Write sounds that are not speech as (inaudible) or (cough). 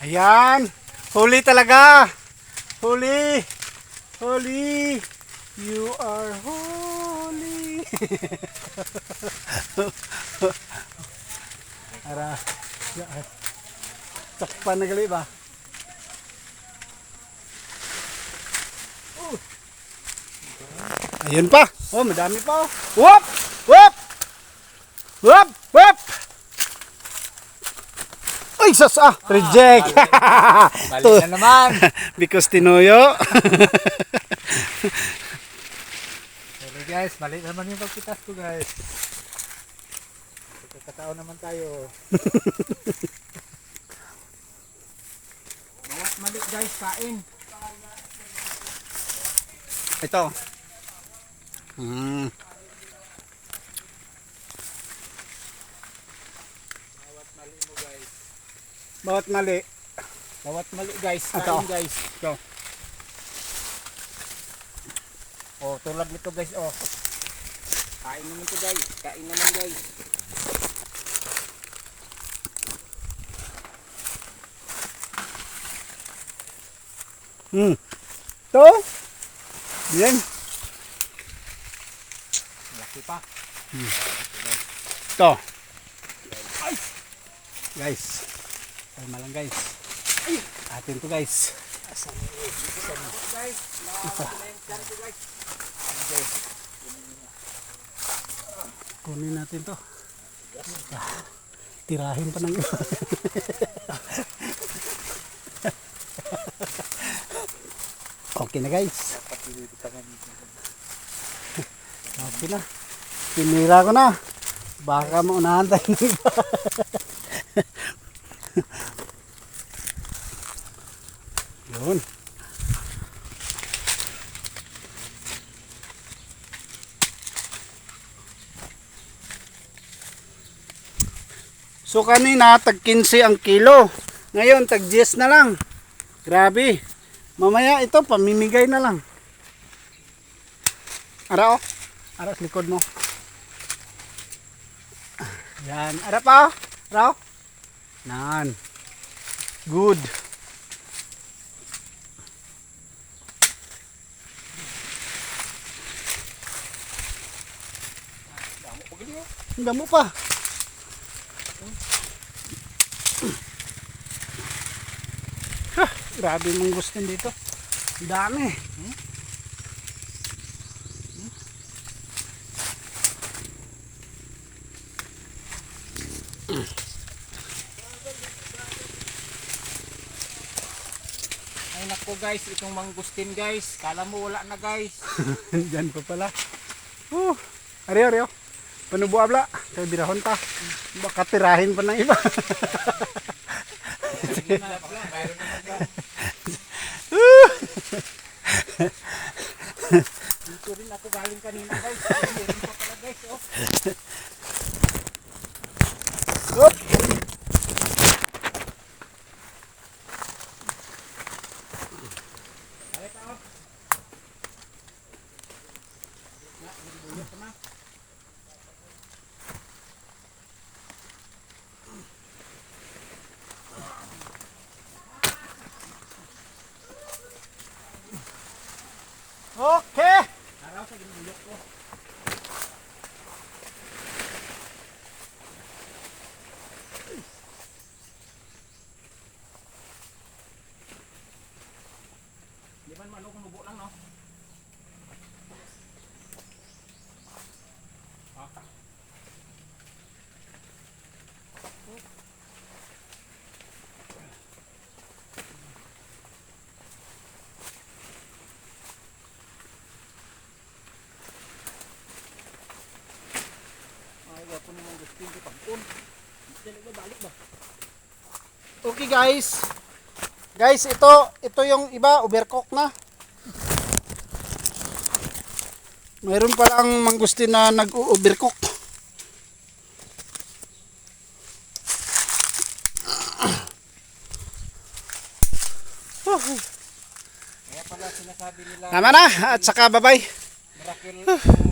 Ayan. Huli talaga. Huli. Huli. You are holy. (laughs) Ara. Yan. Sakpan na gali ba? Ayun pa. Oh, madami pa. Oh. Whoop! Whoop! Whoop! Ay, sas ah! Reject! Balik (laughs) na naman. (laughs) Because tinuyo. (laughs) Sorry guys, mali naman yung pagkitas ko guys. Pagkakataon naman tayo. Bawat mali guys, kain. Ito. Hmm. Bawat mali. Bawat mali guys, kain Ito. guys. Ito. Oh, tulad nito guys, oh. Kain naman to guys, kain naman guys. Hmm. Ito. Yan. Laki pa. Ito. Guys. Ay malang guys. Atin to guys. Guys, Kunin natin to. Ah, Tirahin pa ng okay na guys. Okay na. Pinira ko na. Baka maunahan tayo. Yun. So kanina tag 15 ang kilo. Ngayon tag 10 na lang. Grabe. Mamaya ito pamimigay na lang. Ara oh. Ara sa likod mo. Yan. Ara pa oh. Ara oh. Nan. Good. Damo pa. Ha, grabe mong gusto dito. Ang dami. Hmm? Ay nako guys, itong mangustin guys. Kala mo wala na guys. (laughs) Diyan pa pala. Uh, ari ari oh. Panubo abla. Kaya birahon ta. Baka tirahin pa ng iba. Dito rin ako galing kanina guys. Pa pala guys, oh. Up. Balik ako. Na, bubuyot ka na. Okay. Araw sa ginubuyot ko. Di ba ano kung nubo lang no? Ah. Ay, wapo naman gusto yung pagpun. Dali ba balik ba? Okay guys. Guys, ito ito yung iba overcook na. Mayroon pa lang mangustin na nag-overcook. Kaya pala sinasabi nila Tama na at saka bye-bye. miracle